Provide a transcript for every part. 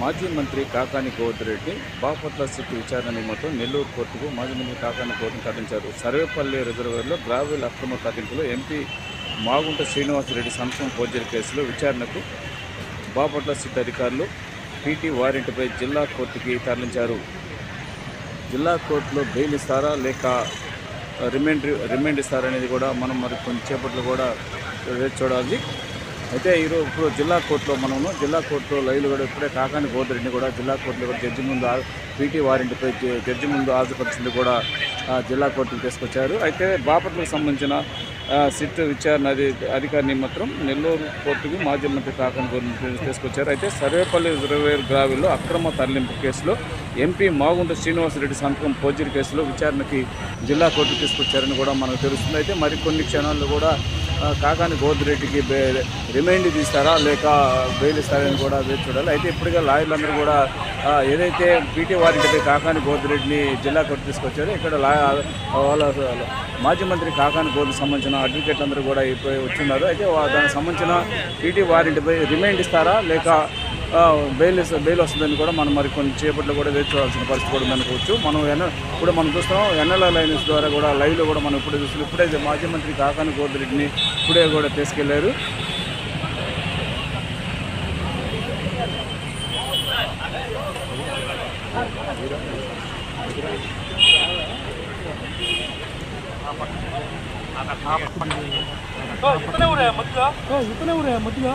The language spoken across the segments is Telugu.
మాజీ మంత్రి కాకాని గోవర్ధరెడ్డి బాపట్ల సిట్ విచారణ నిమిత్తం నెల్లూరు కోర్టుకు మాజీ మంత్రి కాకాని గోవర్ధన్ తరలించారు సర్వేపల్లి రిజర్వేర్లో గ్రావెల్ అక్రమ తరలింపులో ఎంపీ మాగుంట శ్రీనివాసరెడ్డి సంక్షేమ ఫోర్జరీ కేసులో విచారణకు బాపట్ల సిట్ అధికారులు పీటీ వారెంట్పై జిల్లా కోర్టుకి తరలించారు. జిల్లా కోర్టులో బెయిల్ ఇస్తారా లేక రిమైండ్ రిమైండ్ ఇస్తారనేది కూడా మనం మరి కొంచెంసేపట్లో కూడా చూడాలి. అయితే ఈరోజు ఇప్పుడు జిల్లా కోర్టులో మనము జిల్లా కోర్టులో లైవ్లు కూడా ఇప్పుడే కాకాని గోదరెడ్డిని కూడా జిల్లా కోర్టులో కూడా జడ్జి ముందు పీటీ వారెంట్పై జడ్జి ముందు హాజరుపరిచింది కూడా జిల్లా కోర్టుకు తీసుకొచ్చారు. అయితే బాపట్లకు సంబంధించిన సిట్ విచారణ అధి అధికారిని మాత్రం నెల్లూరు కోర్టుకు మాజీ మంత్రి కాకాని గోదరెడ్డి తీసుకొచ్చారు. అయితే సర్వేపల్లి రిజర్వేర్ గ్రావిల్లో అక్రమ తరలింపు కేసులో ఎంపీ మాగుంట శ్రీనివాసరెడ్డి సంతకం పోజీరి కేసులో విచారణకి జిల్లా కోర్టు తీసుకొచ్చారని కూడా మనకు తెలుస్తుంది. అయితే మరికొన్ని క్షణాల్లో కూడా కాకాని గోద్రెడ్డికి బే రిమైండ్ తీస్తారా? లేక బెయిల్ ఇస్తారని కూడా వేచి చూడాలి. అయితే ఇప్పటికే లాయర్లందరూ కూడా ఏదైతే పీటీ వారింటిపై కాకాని గోద్రెడ్డిని జిల్లా కోర్టు తీసుకొచ్చారో ఇక్కడ వాళ్ళ మాజీ మంత్రి కాకాని గోధుకు సంబంధించిన అడ్వకేట్ అందరూ కూడా ఇప్పుడు వచ్చిన్నారు. అయితే వా- దానికి సంబంధించిన పీటీ వారింటిపై రిమైండ్ ఇస్తారా? లేక బెయిల్ బెయిల్ వస్తుందని కూడా మనం మరి కొన్ని చేపట్లో కూడా వేచి చూడాల్సిన పరిస్థితి కూడా ఉందనుకోవచ్చు మనం ఎన్న ఇప్పుడు మనం చూస్తున్నాం ఎన్ఎల్ఐ లైన్స్ ద్వారా కూడా లైవ్లో కూడా మనం ఇప్పుడే చూస్తున్నాం. ఇప్పుడే మాజీ మంత్రి కాకాని గోదిరెడ్డిని ఇప్పుడే కూడా తీసుకెళ్ళారు. ఇతనే ఊరే మధ్యలో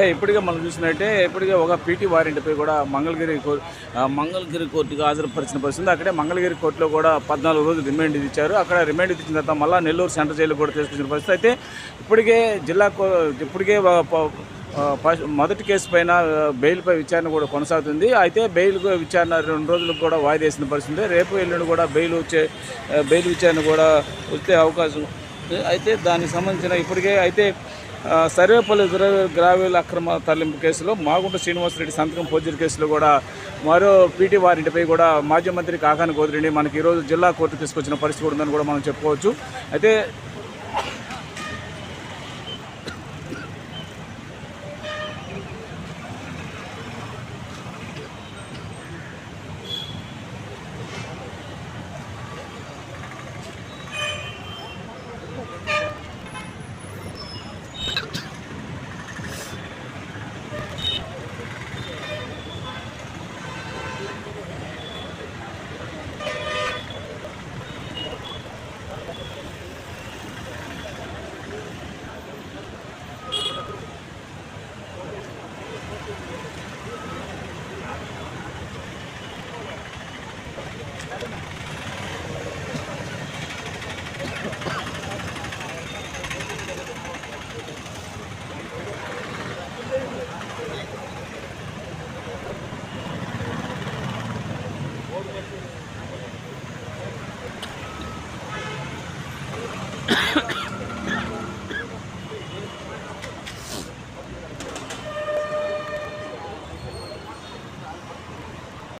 అంటే ఇప్పటికే మనం చూసినట్టే ఇప్పటికే ఒక పీటీ వారెంట్పై కూడా మంగళగిరి మంగళగిరి కోర్టుకు హాజరుపరిచిన పరిస్థితి అక్కడే మంగళగిరి కోర్టులో కూడా పద్నాలుగు రోజులు రిమాండ్ ఇచ్చారు. అక్కడ రిమాండ్ ఇచ్చిన తర్వాత మళ్ళీ నెల్లూరు సెంట్రల్ జైలు కూడా తీసుకొచ్చిన పరిస్థితి. అయితే ఇప్పటికే జిల్లా కో- ఇప్పటికే ఒక మొదటి కేసు పైన బెయిల్పై విచారణ కూడా కొనసాగుతుంది. అయితే బెయిల్ విచారణ రెండు రోజులకు కూడా వాయిదేసిన పరిస్థితి రేపు ఎల్లుండి కూడా బెయిల్ వచ్చే బెయిల్ విచారణ కూడా వచ్చే అవకాశం అయితే దానికి సంబంధించిన ఇప్పటికే అయితే సర్వేపల్లి గ్రా- అక్రమ తరలింపు కేసులో మాగుంట శ్రీనివాసరెడ్డి సంతకం ఫోర్జరీ కేసులో కూడా మరో పీటీ వారింటిపై కూడా మాజీ మంత్రి కాకాని గోదిరెడ్డి మనకి ఈరోజు జిల్లా కోర్టు తీసుకొచ్చిన పరిస్థితి ఉందని కూడా మనం చెప్పుకోవచ్చు. అయితే